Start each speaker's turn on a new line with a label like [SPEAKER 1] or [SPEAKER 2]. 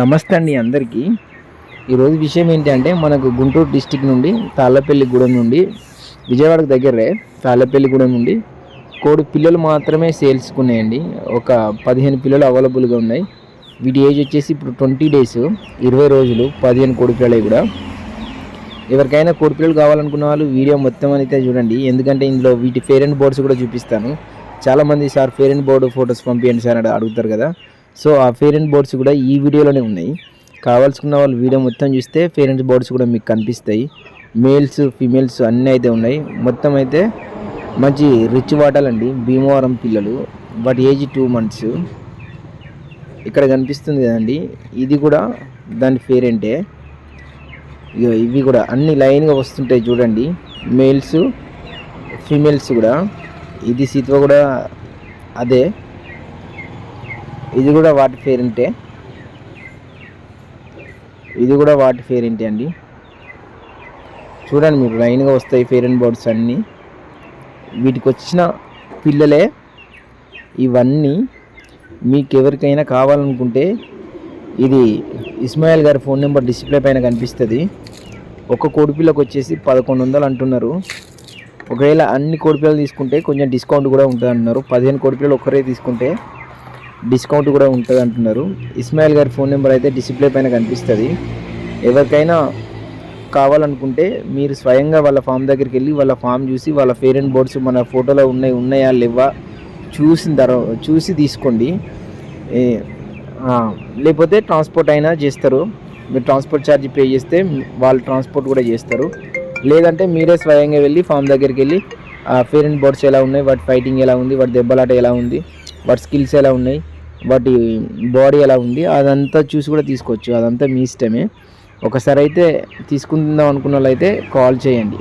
[SPEAKER 1] నమస్తే అండి అందరికీ. ఈరోజు విషయం ఏంటంటే మనకు గుంటూరు డిస్టిక్ నుండి తాళ్ళపల్లిగూడెం నుండి విజయవాడకు దగ్గరే తాళ్ళపల్లిగూడెం నుండి కోడి పిల్లలు మాత్రమే సేల్స్కి ఉన్నాయండి ఒక పదిహేను పిల్లలు అవైలబుల్గా ఉన్నాయి. వీటి ఏజ్ వచ్చేసి ఇప్పుడు ట్వంటీ డేస్ ఇరవై రోజులు పదిహేను కోడి పిల్లలు కూడా. ఎవరికైనా కోడి పిల్లలు కావాలనుకున్న వాళ్ళు వీడియో మొత్తం అయితే చూడండి. ఎందుకంటే ఇందులో వీటి ఫేర్ అండ్ బోర్డ్స్ కూడా చూపిస్తాను. చాలామంది sir fare and board photos పంపించండి సార్ అని అడుగుతారు కదా. సో ఆ ఫేర్ అండ్ బోర్డ్స్ కూడా ఈ వీడియోలోనే ఉన్నాయి. కావాల్సుకున్న వాళ్ళు వీడియో మొత్తం చూస్తే ఫేర్ అండ్ బోర్డ్స్ కూడా మీకు కనిపిస్తాయి. మేల్స్ ఫీమేల్స్ అన్నీ అయితే ఉన్నాయి. మొత్తం అయితే మంచి రిచ్ వాటాలండి. భీమవరం పిల్లలు. వాటి ఏజ్ టూ మంత్స్. ఇక్కడ కనిపిస్తుంది కదండి. ఇది కూడా దాని పేరేంటే ఇవి కూడా అన్ని లైన్గా వస్తుంటాయి చూడండి. మేల్స్ ఫీమేల్స్ కూడా. ఇది సీత్వ కూడా అదే. ఇది కూడా వాటి పేరెంటే. ఇది కూడా వాటి పేరెంటే అండి. చూడండి మీరు లైన్గా వస్తాయి ఫేర్ అండ్ బోర్డ్స్ అన్నీ. వీటికి వచ్చిన పిల్లలే ఇవన్నీ మీకు ఎవరికైనా కావాలనుకుంటే ఇది ఇస్మాయిల్ గారి ఫోన్ నెంబర్ డిస్ప్లే పైన కనిపిస్తుంది. ఒక కోడిపిల్లకు వచ్చేసి పదకొండు వందలు అంటున్నారు. ఒకవేళ అన్ని కోడిపిల్లలు తీసుకుంటే కొంచెం డిస్కౌంట్ కూడా ఉంటుంది అంటున్నారు పదిహేను కోడిపిల్లలు ఒక్కరే తీసుకుంటే డిస్కౌంట్ కూడా ఉంటుంది అంటున్నారు. ఇస్మాయిల్ గారి ఫోన్ నెంబర్ అయితే డిస్ప్లే పైన కనిపిస్తుంది. ఎవరికైనా కావాలనుకుంటే మీరు స్వయంగా వాళ్ళ ఫామ్ దగ్గరికి వెళ్ళి వాళ్ళ ఫామ్ చూసి వాళ్ళ ఫేర్ అండ్ బోర్డ్స్ మన ఫోటోలో ఉన్నాయి ఉన్నాయా లేవా చూసిన తర్వాత చూసి తీసుకోండి. లేకపోతే ట్రాన్స్పోర్ట్ అయినా చేస్తారు. మీరు ట్రాన్స్పోర్ట్ ఛార్జ్ పే చేస్తే వాళ్ళు ట్రాన్స్పోర్ట్ కూడా చేస్తారు. లేదంటే మీరే స్వయంగా వెళ్ళి ఫామ్ దగ్గరికి వెళ్ళి ఆ ఫేర్ అండ్ బోర్డ్స్ ఎలా ఉన్నాయి వాటి ఫైటింగ్ ఎలా ఉంది వాటి దెబ్బలాట ఎలా ఉంది వాటి స్కిల్స్ ఎలా ఉన్నాయి వాటి బాడీ ఎలా ఉంది అదంతా చూసి కూడా తీసుకోవచ్చు. అదంతా మీ ఇష్టమే. ఒకసారి అయితే తీసుకుందాం అనుకున్న వాళ్ళు అయితే కాల్ చేయండి.